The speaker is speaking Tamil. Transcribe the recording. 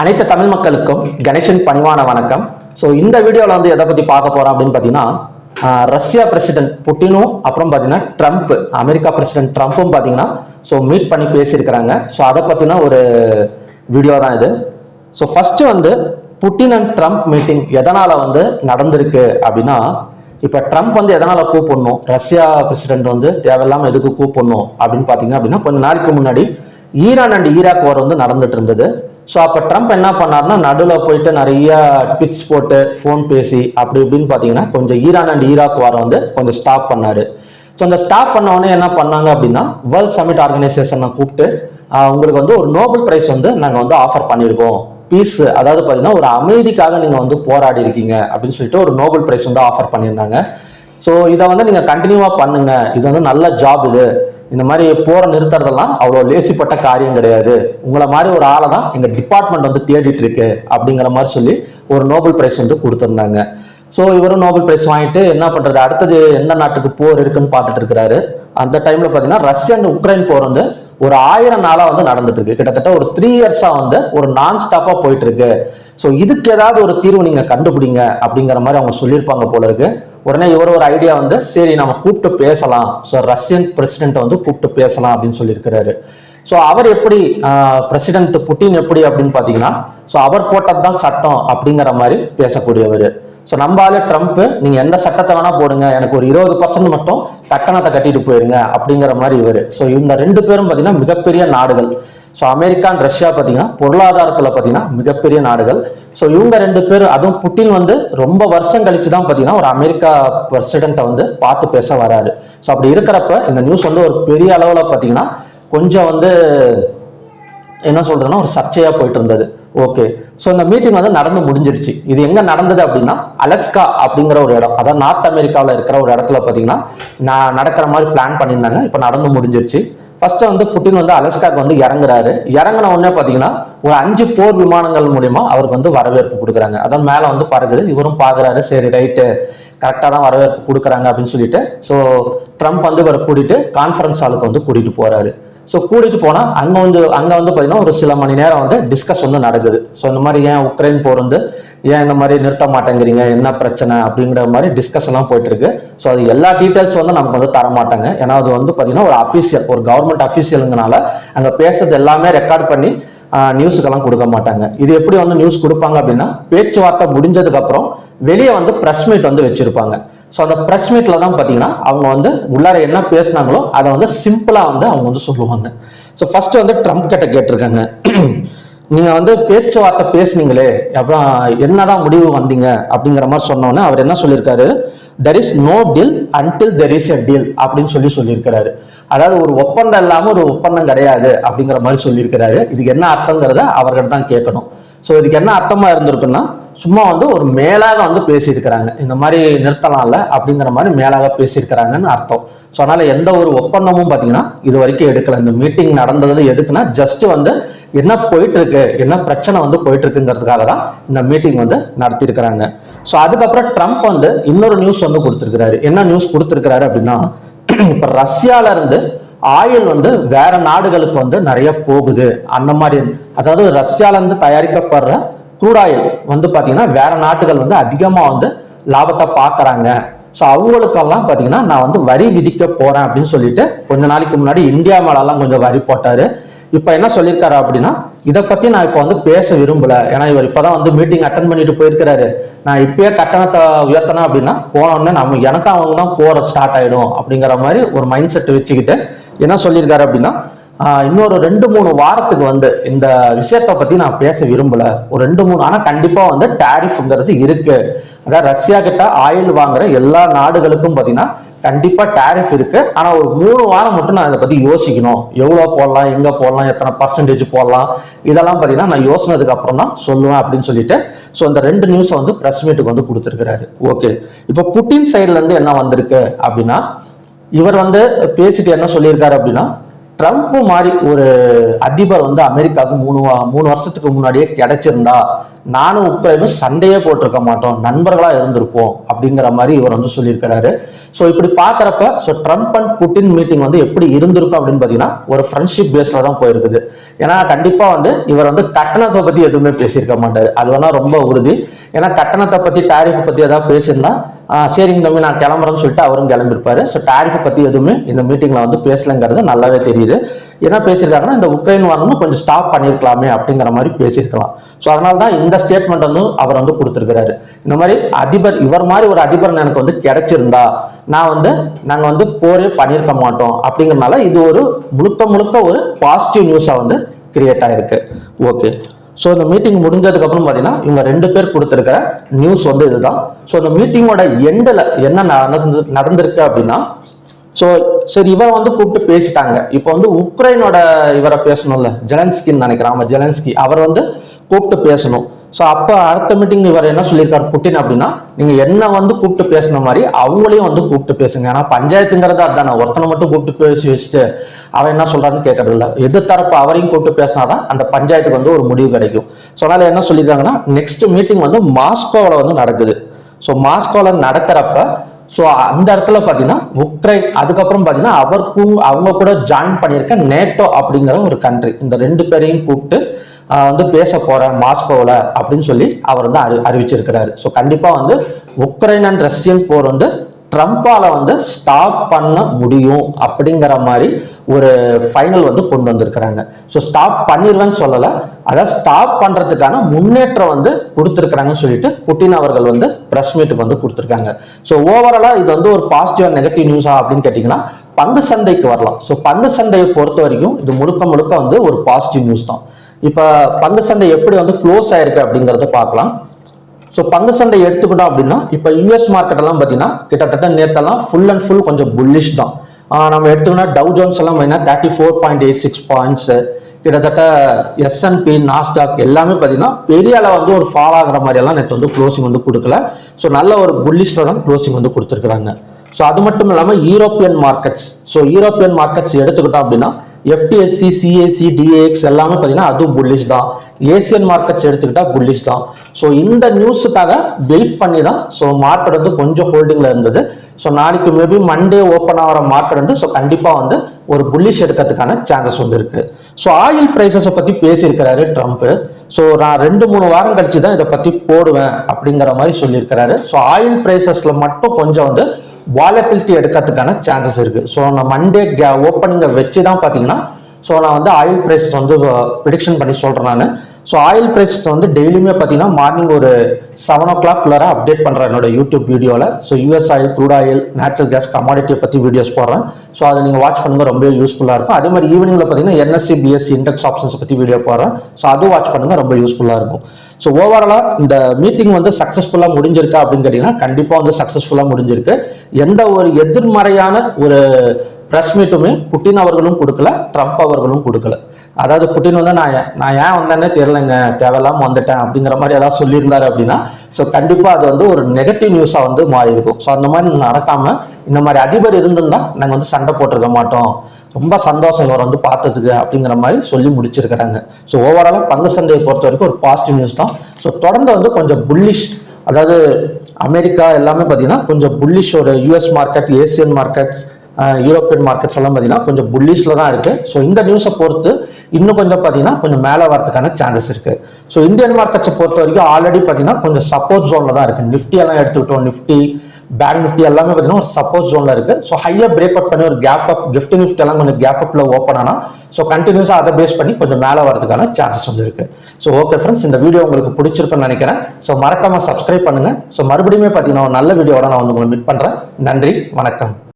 அனைத்து தமிழ் மக்களுக்கும் கணேசன் பணிவான வணக்கம். ஸோ இந்த வீடியோவில் வந்து எதை பற்றி பார்க்க போகிறோம் அப்படின்னு பார்த்தீங்கன்னா ரஷ்யா பிரசிடென்ட் புட்டினும் அப்புறம் பார்த்தீங்கன்னா ட்ரம்ப் அமெரிக்கா பிரசிடென்ட் ட்ரம்ப்பும் பார்த்தீங்கன்னா ஸோ மீட் பண்ணி பேசியிருக்கிறாங்க. ஸோ அதை பற்றின ஒரு வீடியோ தான் இது. ஸோ ஃபஸ்ட்டு வந்து புட்டின் அண்ட் ட்ரம்ப் மீட்டிங் எதனால் வந்து நடந்திருக்கு அப்படின்னா இப்போ ட்ரம்ப் வந்து எதனால் கூப்பிடணும்? ரஷ்யா பிரசிடென்ட் வந்து தேவையில்லாமல் எதுக்கு கூப்பிடணும் அப்படின்னு பார்த்தீங்க அப்படின்னா கொஞ்ச நாளைக்கு முன்னாடி ஈரான் அண்ட் ஈராக் வார் வந்து நடந்துட்டு இருந்தது. ஸோ அப்போ ட்ரம்ப் என்ன பண்ணாருன்னா நடுவில் போயிட்டு நிறைய பிட்ஸ் போட்டு ஃபோன் பேசி அப்படி இப்படின்னு பார்த்தீங்கன்னா கொஞ்சம் ஈரான் அண்ட் ஈராக் வாரம் வந்து கொஞ்சம் ஸ்டாப் பண்ணார். ஸோ அந்த ஸ்டாப் பண்ண உடனே என்ன பண்ணாங்க அப்படின்னா வேர்ல்ட் சமிட் ஆர்கனைசேஷனை கூப்பிட்டு உங்களுக்கு வந்து ஒரு நோபல் ப்ரைஸ் வந்து நாங்கள் வந்து ஆஃபர் பண்ணியிருக்கோம் பீஸ் அதாவது பார்த்தீங்கன்னா ஒரு அமைதிக்காக நீங்கள் வந்து போராடி இருக்கீங்க. அப்படின்னு சொல்லிட்டு ஒரு நோபல் ப்ரைஸ் வந்து ஆஃபர் பண்ணியிருந்தாங்க. ஸோ இதை வந்து நீங்கள் கண்டினியூவாக பண்ணுங்க. இது வந்து நல்ல ஜாப் இது. இந்த மாதிரி போற நிறுத்துறதெல்லாம் அவ்வளோ லேசிப்பட்ட காரியம் கிடையாது. உங்களை மாதிரி ஒரு ஆளை தான் எங்கள் டிபார்ட்மெண்ட் வந்து தேடிட்டு இருக்கு அப்படிங்கிற மாதிரி சொல்லி ஒரு நோபல் பிரைஸ் வந்து கொடுத்துருந்தாங்க. ஸோ இவரும் நோபல் பிரைஸ் வாங்கிட்டு என்ன பண்ணுறது அடுத்தது எந்த நாட்டுக்கு போர் இருக்குன்னு பார்த்துட்டு இருக்கிறாரு. அந்த டைம்ல பார்த்தீங்கன்னா ரஷ்யா அண்ட் உக்ரைன் போர் வந்து ஒரு ஆயிரம் நாளா வந்து நடந்துட்டு இருக்கு. கிட்டத்தட்ட ஒரு த்ரீ இயர்ஸா வந்து ஒரு நான் ஸ்டாப்பா போயிட்டு இருக்கு. ஸோ இதுக்கு ஏதாவது ஒரு தீர்வு நீங்க கண்டுபிடிங்க அப்படிங்கிற மாதிரி அவங்க சொல்லியிருப்பாங்க போல இருக்கு. உடனே இவர் ஒரு ஐடியா வந்து சரி நம்ம கூப்பிட்டு பேசலாம். ஸோ ரஷ்யன் பிரசிடென்ட்டை வந்து கூப்பிட்டு பேசலாம் அப்படின்னு சொல்லியிருக்கிறாரு. ஸோ அவர் எப்படி பிரசிடென்ட் புட்டின் எப்படி அப்படின்னு பார்த்தீங்கன்னா ஸோ அவர் போட்டது தான் சட்டம் அப்படிங்கிற மாதிரி பேசக்கூடியவர். ஸோ நம்ம ஆளு ட்ரம்ப் நீங்க எந்த சட்டத்தை வேணா போடுங்க எனக்கு ஒரு இருபது பர்சன்ட் மட்டும் கட்டணத்தை கட்டிட்டு போயிருங்க அப்படிங்கிற மாதிரி இவர். ஸோ இந்த ரெண்டு பேரும் பார்த்தீங்கன்னா மிகப்பெரிய நாடுகள். ஸோ அமெரிக்கா அண்ட் ரஷ்யா பார்த்தீங்கன்னா பொருளாதாரத்தில் பார்த்தீங்கன்னா மிகப்பெரிய நாடுகள். ஸோ இவங்க ரெண்டு பேர் அதுவும் புட்டின் வந்து ரொம்ப வருஷம் கழிச்சு தான் பார்த்தீங்கன்னா ஒரு அமெரிக்கா பிரசிடென்ட்டை வந்து பார்த்து பேச வராரு. ஸோ அப்படி இருக்கிறப்ப இந்த நியூஸ் வந்து ஒரு பெரிய அளவில் பார்த்தீங்கன்னா கொஞ்சம் வந்து என்ன சொல்றதுன்னா ஒரு சர்ச்சையாக போயிட்டு இருந்தது. ஓகே ஸோ இந்த மீட்டிங் வந்து நடந்து முடிஞ்சிருச்சு. இது எங்கே நடந்தது அப்படின்னா அலஸ்கா அப்படிங்கிற ஒரு இடம். அதாவது நார்த் அமெரிக்காவில் இருக்கிற ஒரு இடத்துல பார்த்தீங்கன்னா நான் நடக்கிற மாதிரி பிளான் பண்ணியிருந்தாங்க. இப்போ நடந்து முடிஞ்சிருச்சு. ஃபர்ஸ்ட் வந்து புட்டின் வந்து அலஸ்காக்கு வந்து இறங்குறாரு. இறங்கின உடனே பார்த்தீங்கன்னா ஒரு அஞ்சு போர் விமானங்கள் மூலியமா அவருக்கு வந்து வரவேற்பு கொடுக்குறாங்க. அதான் மேலே வந்து பறகுது இவரும் பார்க்குறாரு. சரி ரைட்டு கரெக்டாக தான் வரவேற்பு கொடுக்குறாங்க அப்படின்னு சொல்லிட்டு ஸோ ட்ரம்ப் வந்து இவரை கூட்டிட்டு கான்ஃபரன்ஸ் ஹாலுக்கு வந்து கூட்டிட்டு போறாரு. ஸோ கூட்டிட்டு போனா அங்க வந்து அங்க வந்து பார்த்தீங்கன்னா ஒரு சில மணி நேரம் வந்து டிஸ்கஸ் வந்து நடக்குது. ஸோ இந்த மாதிரி ஏன் உக்ரைன் போர் வந்து ஏன் இந்த மாதிரி நிறுத்த மாட்டேங்கிறீங்க? என்ன பிரச்சனை? அப்படிங்கிற மாதிரி டிஸ்கஸ் எல்லாம் போயிட்டு இருக்கு ஸோ அது எல்லா டீட்டெயில்ஸ் வந்து நமக்கு வந்து தர மாட்டாங்க ஏன்னா அது வந்து பார்த்தீங்கன்னா ஒரு அஃபீஷியல் ஒரு கவர்மெண்ட் அஃபீஷியலுங்கனால அங்கே பேசுறது எல்லாமே ரெக்கார்ட் பண்ணி நியூஸுக்கெல்லாம் கொடுக்க மாட்டாங்க. இது எப்படி வந்து நியூஸ் கொடுப்பாங்க அப்படின்னா பேச்சுவார்த்தை முடிஞ்சதுக்கப்புறம் வெளியே வந்து ப்ரெஸ் மீட் வந்து வச்சிருப்பாங்க. ஸோ அந்த ப்ரெஸ் மீட்டில் தான் பார்த்தீங்கன்னா அவங்க வந்து உள்ளார என்ன பேசுனாங்களோ அதை வந்து சிம்பிளாக வந்து அவங்க வந்து சொல்லுவாங்க. ஸோ ஃபர்ஸ்ட் வந்து ட்ரம்ப் கிட்ட கேட்டிருக்காங்க. நீங்க வந்து பேச்சுவார்த்தை பேசுனீங்களே அப்புறம் என்னதான் முடிவு வந்தீங்க அப்படிங்கிற மாதிரி சொன்னோன்னே அவர் என்ன சொல்லியிருக்காரு? There is no deal until there is a deal அப்படின்னு சொல்லி சொல்லியிருக்கிறாரு. அதாவது ஒரு ஒப்பந்தம் இல்லாமல் ஒரு ஒப்பந்தம் கிடையாது அப்படிங்கிற மாதிரி சொல்லியிருக்கிறாரு. இதுக்கு என்ன அர்த்தங்கிறத அவர்கிட்ட தான் கேட்கணும். ஸோ இதுக்கு என்ன அர்த்தமாக இருந்திருக்குன்னா சும்மா வந்து ஒரு மேலாக வந்து பேசியிருக்கிறாங்க. இந்த மாதிரி நிறுத்தலாம்ல அப்படிங்கிற மாதிரி மேலாக பேசியிருக்கிறாங்கன்னு அர்த்தம். ஸோ அதனால் எந்த ஒரு ஒப்பந்தமும் பார்த்தீங்கன்னா இது வரைக்கும் எடுக்கல. இந்த மீட்டிங் நடந்தது எதுக்குன்னா ஜஸ்ட் வந்து என்ன போயிட்டு இருக்கு என்ன பிரச்சனை வந்து போயிட்டு இருக்குங்கிறதுக்காக தான் இந்த மீட்டிங் வந்து நடத்தியிருக்கிறாங்க. ஸோ அதுக்கப்புறம் ட்ரம்ப் வந்து இன்னொரு நியூஸ் வந்து கொடுத்துருக்கிறாரு. என்ன நியூஸ் கொடுத்துருக்கிறாரு அப்படின்னா இப்போ ரஷ்யால இருந்து ஆயில் வந்து வேற நாடுகளுக்கு வந்து நிறைய போகுது. அந்த மாதிரி அதாவது ரஷ்யாவிலேருந்து தயாரிக்கப்படுற க்ரூட் ஆயில் வந்து பார்த்தீங்கன்னா வேற நாட்டுகள் வந்து அதிகமாக வந்து லாபத்தை பார்க்குறாங்க. ஸோ அவங்களுக்கெல்லாம் பார்த்தீங்கன்னா நான் வந்து வரி விதிக்க போகிறேன் அப்படின்னு சொல்லிட்டு கொஞ்ச நாளைக்கு முன்னாடி இந்தியா மேலெல்லாம் கொஞ்சம் வரி போட்டார். இப்போ என்ன சொல்லியிருக்காரு அப்படின்னா இதை பற்றி நான் இப்போ வந்து பேச விரும்பலை. ஏன்னா இவர் இப்போ தான் வந்து மீட்டிங் அட்டன் பண்ணிட்டு போயிருக்கிறாரு. நான் இப்பயே கட்டணத்தை உயர்த்தணும் அப்படின்னா போனோடனே நம்ம எனக்கு அவங்க தான் போகிற ஸ்டார்ட் ஆகிடும் அப்படிங்கிற மாதிரி ஒரு மைண்ட் செட் வச்சுக்கிட்டு என்ன சொல்லியிருக்காரு அப்படின்னா இன்னொரு ரெண்டு மூணு வாரத்துக்கு வந்து இந்த விஷயத்தை பத்தி நான் பேச விரும்பல. ஒரு ரெண்டு மூணு ஆனா கண்டிப்பா வந்து டேரிஃப்ங்கிறது இருக்கு. அதாவது ரஷ்யா கிட்ட ஆயில் வாங்குற எல்லா நாடுகளுக்கும் பாத்தீங்கன்னா கண்டிப்பா டேரிஃப் இருக்கு. ஆனா ஒரு மூணு வாரம் மட்டும் நான் இதை பத்தி யோசிக்கணும். எவ்வளவு போடலாம் எங்க போடலாம் எத்தனை பர்சன்டேஜ் போடலாம் இதெல்லாம் பாத்தீங்கன்னா நான் யோசினதுக்கு அப்புறம் தான் சொல்லுவேன் அப்படின்னு சொல்லிட்டு ஸோ இந்த ரெண்டு நியூஸை வந்து பிரஸ் மீட்டுக்கு வந்து கொடுத்துருக்கிறாரு. ஓகே இப்போ புட்டின் சைடுல இருந்து என்ன வந்திருக்கு அப்படின்னா இவர் வந்து பேசிட்டு என்ன சொல்லியிருக்காரு அப்படின்னா ட்ரம்ப் மாதிரி ஒரு அதிபர் வந்து அமெரிக்காவுக்கு மூணு வா- மூணு வருஷத்துக்கு முன்னாடியே கிடைச்சிருந்தா நானும் உக்ரைனும் சண்டையே போட்டிருக்க மாட்டோம் நண்பர்களா இருந்திருப்போம் அப்படிங்கிற மாதிரி இவர் வந்து சொல்லியிருக்கிறாரு. ஸோ இப்படி பார்க்குறப்ப so Trump and Putin meeting வந்து எப்படி இருந்திருக்கும் அப்படின்னு பார்த்தீங்கன்னா ஒரு ஃப்ரெண்ட்ஷிப் பேஸில் தான் போயிருக்குது. ஏன்னா கண்டிப்பாக வந்து இவர் வந்து கட்டணத்தை பற்றி எதுவுமே பேசியிருக்க மாட்டார். அது வேணா ரொம்ப உறுதி. ஏன்னா கட்டணத்தை பற்றி டாரிஃபை பற்றி ஏதாவது பேசியிருந்தா சரிங்க தம்பி நான் கிளம்புறேன்னு சொல்லிட்டு அவரும் கிளம்பியிருப்பாரு. ஸோ டாரிஃபை பற்றி எதுவுமே இந்த மீட்டிங்கில் வந்து பேசலைங்கிறது நல்லாவே தெரியுது. என்ன பேசியிருக்காங்கன்னா இந்த உக்ரைன் வாரமும் கொஞ்சம் ஸ்டாப் பண்ணியிருக்கலாமே அப்படிங்கிற மாதிரி பேசியிருக்கலாம். ஸோ அதனால தான் இந்த ஸ்டேட்மெண்ட் வந்து அவர் வந்து கொடுத்துருக்கிறாரு. இந்த மாதிரி அதிபர் இவர் மாதிரி ஒரு அதிபர் எனக்கு வந்து கிடைச்சிருந்தா நான் வந்து நாங்கள் வந்து போரே பண்ணியிருக்க மாட்டோம். அப்படிங்கிறனால இது ஒரு முழுக்க முழுக்க ஒரு பாசிட்டிவ் நியூஸாக வந்து கிரியேட் ஆயிருக்கு. ஓகே ஸோ இந்த மீட்டிங் முடிஞ்சதுக்கு அப்புறம் பார்த்தீங்கன்னா இவங்க ரெண்டு பேர் கொடுத்துருக்கிற நியூஸ் வந்து இதுதான். ஸோ இந்த மீட்டிங்கோட எண்டில் என்ன நடந்து நடந்திருக்கு அப்படின்னா ஸோ சரி இவரை வந்து கூப்பிட்டு பேசிட்டாங்க. இப்போ வந்து உக்ரைனோட இவரை பேசணும்ல ஜெலன்ஸ்கின்னு நினைக்கிறேன். ஆமாம் ஜெலன்ஸ்கி. அவர் வந்து கூப்பிட்டு பேசணும். ஸோ அப்போ அடுத்த மீட்டிங் இவர் என்ன சொல்லியிருக்காரு புட்டின் அப்படின்னா நீங்கள் என்ன வந்து கூப்பிட்டு பேசின மாதிரி அவங்களையும் வந்து கூப்பிட்டு பேசுங்க. ஏன்னா பஞ்சாயத்துங்கிறது அதுதானே ஒருத்தனை மட்டும் கூப்பிட்டு பேசி வச்சுட்டு அவன் என்ன சொல்கிறான்னு கேட்கறது இல்லை. எது தரப்பு அவரையும் கூப்பிட்டு பேசினாதான் அந்த பஞ்சாயத்துக்கு வந்து ஒரு முடிவு கிடைக்கும். ஸோ அதனால் என்ன சொல்லியிருக்காங்கன்னா நெக்ஸ்ட் மீட்டிங் வந்து மாஸ்கோவில் வந்து நடக்குது. ஸோ மாஸ்கோவில் நடக்கிறப்ப ஸோ அந்த இடத்துல பார்த்தீங்கன்னா உக்ரைன் அதுக்கப்புறம் பார்த்தீங்கன்னா அவருக்கும் அவங்க கூட ஜாயின் பண்ணியிருக்க நேட்டோ அப்படிங்கிற ஒரு கண்ட்ரி இந்த ரெண்டு பேரையும் கூப்பிட்டு வந்து பேச போகிறேன் மாஸ்கோவில் அப்படின்னு சொல்லி அவர் வந்து அறி அறிவிச்சிருக்கிறாரு. ஸோ கண்டிப்பாக வந்து உக்ரைன் அண்ட் ரஷ்யன் போர் வந்து ட்ரம்ப்பால் வந்து ஸ்டாப் பண்ண முடியும் அப்படிங்கிற மாதிரி ஒரு ஃபைனல் வந்து கொண்டு வந்திருக்கிறாங்க. ஸோ ஸ்டாப் பண்ணிடுவேன்னு சொல்லலை. அதாவது ஸ்டாப் பண்ணுறதுக்கான முன்னேற்றம் வந்து கொடுத்துருக்குறாங்கன்னு சொல்லிட்டு புட்டின் அவர்கள் வந்து ப்ரெஸ் மீட்டுக்கு வந்து கொடுத்துருக்காங்க. ஸோ ஓவராலாக இது வந்து ஒரு பாசிட்டிவ் நெகட்டிவ் நியூஸா அப்படின்னு கேட்டிங்கன்னா பங்கு சந்தைக்கு வரலாம். ஸோ பங்கு சந்தையை பொறுத்த வரைக்கும் இது முழுக்க முழுக்க வந்து ஒரு பாசிட்டிவ் நியூஸ் தான். இப்போ பங்கு சந்தை எப்படி வந்து க்ளோஸ் ஆயிருக்கு அப்படிங்கிறத பார்க்கலாம். ஸோ பங்கு சந்தை எடுத்துக்கிட்டோம் அப்படின்னா இப்போ யூஎஸ் மார்க்கெட் எல்லாம் பார்த்தீங்கன்னா கிட்டத்தட்ட நேற்றெல்லாம் ஃபுல் அண்ட் ஃபுல் கொஞ்சம் புல்லிஷ் தான். நம்ம எடுத்துக்கோன்னா டவு ஜோன்ஸ் எல்லாம் பார்த்தீங்கன்னா thirty four point eight six points கிட்டத்தட்ட எஸ்என்பி நாஸ்டாக் எல்லாமே பார்த்தீங்கன்னா பெரிய அளவு வந்து ஒரு ஃபால் ஆகிற மாதிரி எல்லாம் நேற்று வந்து க்ளோசிங் வந்து கொடுக்கல. ஸோ நல்ல ஒரு புல்லிஷில் தான் க்ளோசிங் வந்து கொடுத்துருக்குறாங்க. ஸோ அது மட்டும் இல்லாமல் European markets so European markets எடுத்துக்கிட்டோம் அப்படின்னா எஃப்டிஎஸ்சி சிஏசி டிஏஎக்ஸ் எல்லாமே பார்த்தீங்கன்னா அதுவும் புல்லிஷ் தான். ஏசியன் மார்க்கெட்ஸ் எடுத்துக்கிட்டா புல்லிஷ் தான். ஸோ இந்த நியூஸுக்காக வெயிட் பண்ணி தான் ஸோ மார்க்கெட் வந்து கொஞ்சம் ஹோல்டிங்கில் இருந்தது. ஸோ நாளைக்கு மேபி மண்டே ஓப்பன் ஆகிற மார்க்கெட் வந்து ஸோ கண்டிப்பாக வந்து ஒரு புல்லிஷ் எடுக்கிறதுக்கான சான்சஸ் வந்து இருக்கு. ஸோ ஆயில் ப்ரைஸஸை பற்றி பேசியிருக்கிறாரு ட்ரம்ப் ஸோ நான் ரெண்டு மூணு வாரம் கழிச்சு தான் இதை பற்றி போடுவேன் அப்படிங்கிற மாதிரி சொல்லியிருக்கிறாரு. ஸோ ஆயில் ப்ரைஸஸில் மட்டும் கொஞ்சம் வந்து வாலட்டிலிட்டி எடுக்கிறதுக்கான சான்சஸ் இருக்கு. ஸோ நம்ம மண்டே ஓப்பனிங்கை வச்சு தான் பார்த்தீங்கன்னா ஸோ நான் வந்து ஆயில் ப்ரைஸஸ் வந்து ப்ரிடிக்ஷன் பண்ணி சொல்கிறேன் நான். ஸோ ஆயில் ப்ரைஸஸ் வந்து டெய்லியுமே பார்த்தீங்கன்னா மார்னிங் ஒரு செவன் ஓ கிளாக் குள்ளார அப்டேட் பண்ணுறேன் என்னோட யூடியூப் வீடியோவில் so US oil crude oil natural gas கமாடிட்டியை பற்றி வீடியோஸ் போடுறேன். ஸோ அதை நீங்கள் வாட்ச் பண்ணுங்க ரொம்ப யூஸ்ஃபுல்லாக இருக்கும். அதே மாதிரி ஈவினிங்கில் பார்த்தீங்கன்னா என்எஸ்சி பிஎஸ்சி இண்டெக்ஸ் ஆப்ஷன்ஸ் பற்றி வீடியோ போடுறேன். ஸோ அதுவும் வாட்ச் பண்ணுங்க ரொம்ப யூஸ்ஃபுல்லாக இருக்கும். ஸோ ஓவராலாக இந்த மீட்டிங் வந்து சக்ஸஸ்ஃபுல்லாக முடிஞ்சிருக்கா அப்படின்னு கேட்டிங்கன்னா கண்டிப்பாக வந்து சக்ஸஸ்ஃபுல்லாக முடிஞ்சிருக்கு. எந்த ஒரு எதிர்மறையான ஒரு ப்ரெஸ் மீட்டுமே புட்டின் அவர்களும் கொடுக்கல ட்ரம்ப் அவர்களும் கொடுக்கல. அதாவது புட்டின் வந்து நான் ஏன் நான் ஏன் வந்தேன்னே தெரியலங்க தேவையில்லாம வந்துட்டேன் அப்படிங்கிற மாதிரி ஏதாவது சொல்லியிருந்தாரு அப்படின்னா ஸோ கண்டிப்பாக அது வந்து ஒரு நெகட்டிவ் நியூஸாக வந்து மாறி இருக்கும் ஸோ அந்த மாதிரி நடக்காம இந்த மாதிரி அதிபர் இருந்திருந்தா நாங்கள் வந்து சண்டை போட்டிருக்க மாட்டோம். ரொம்ப சந்தோஷம் இவர் வந்து பார்த்ததுக்கு அப்படிங்கிற மாதிரி சொல்லி முடிச்சிருக்கிறாங்க. ஸோ ஓவராலாக பங்கு சந்தையை பொறுத்த வரைக்கும் ஒரு பாசிட்டிவ் நியூஸ் தான். ஸோ தொடர்ந்து வந்து கொஞ்சம் புல்லிஷ் அதாவது அமெரிக்கா எல்லாமே பார்த்தீங்கன்னா கொஞ்சம் புல்லிஷ் ஒரு US market Asian markets European markets எல்லாம் பார்த்தீங்கன்னா கொஞ்சம் புல்லிஷில் தான் இருக்குது ஸோ இந்த நியூஸை பொறுத்து இன்னும் கொஞ்சம் பார்த்தீங்கன்னா கொஞ்சம் மேலே வரதுக்கான சான்சஸ் இருக்குது ஸோ இந்தியன் மார்க்கெட்ஸை பொறுத்த வரைக்கும் ஆல்ரெடி பார்த்தீங்கன்னா கொஞ்சம் சப்போர்ட் ஜோனில் தான் இருக்குது நிஃப்டி எல்லாம் எடுத்துக்கிட்டோம். நிஃப்டி பேங்க் நிஃப்டி எல்லாமே பார்த்தீங்கன்னா ஒரு சப்போர்ட் ஜோனில் இருக்குது ஸோ ஹையாக பிரேக் அப் பண்ணி ஒரு கேப் அப் கிஃப்ட் நிஃப்டி எல்லாம் கொஞ்சம் கேப் அப்ல ஓப்பன் ஆனால் ஸோ கண்டினியூஸாக அதை பேஸ் பண்ணி கொஞ்சம் மேலே வரதுக்கான சான்சஸ் வந்து இருக்கு. ஸோ ஓகே ஃப்ரெண்ட்ஸ் இந்த வீடியோ உங்களுக்கு பிடிச்சிருக்குன்னு நினைக்கிறேன். ஸோ மறக்காமல் சப்ஸ்கிரைப் பண்ணுங்கள் ஸோ மறுபடியும் பார்த்தீங்கன்னா ஒரு நல்ல வீடியோட நான் வந்து உங்களை மீட் பண்ணுறேன் நன்றி வணக்கம்.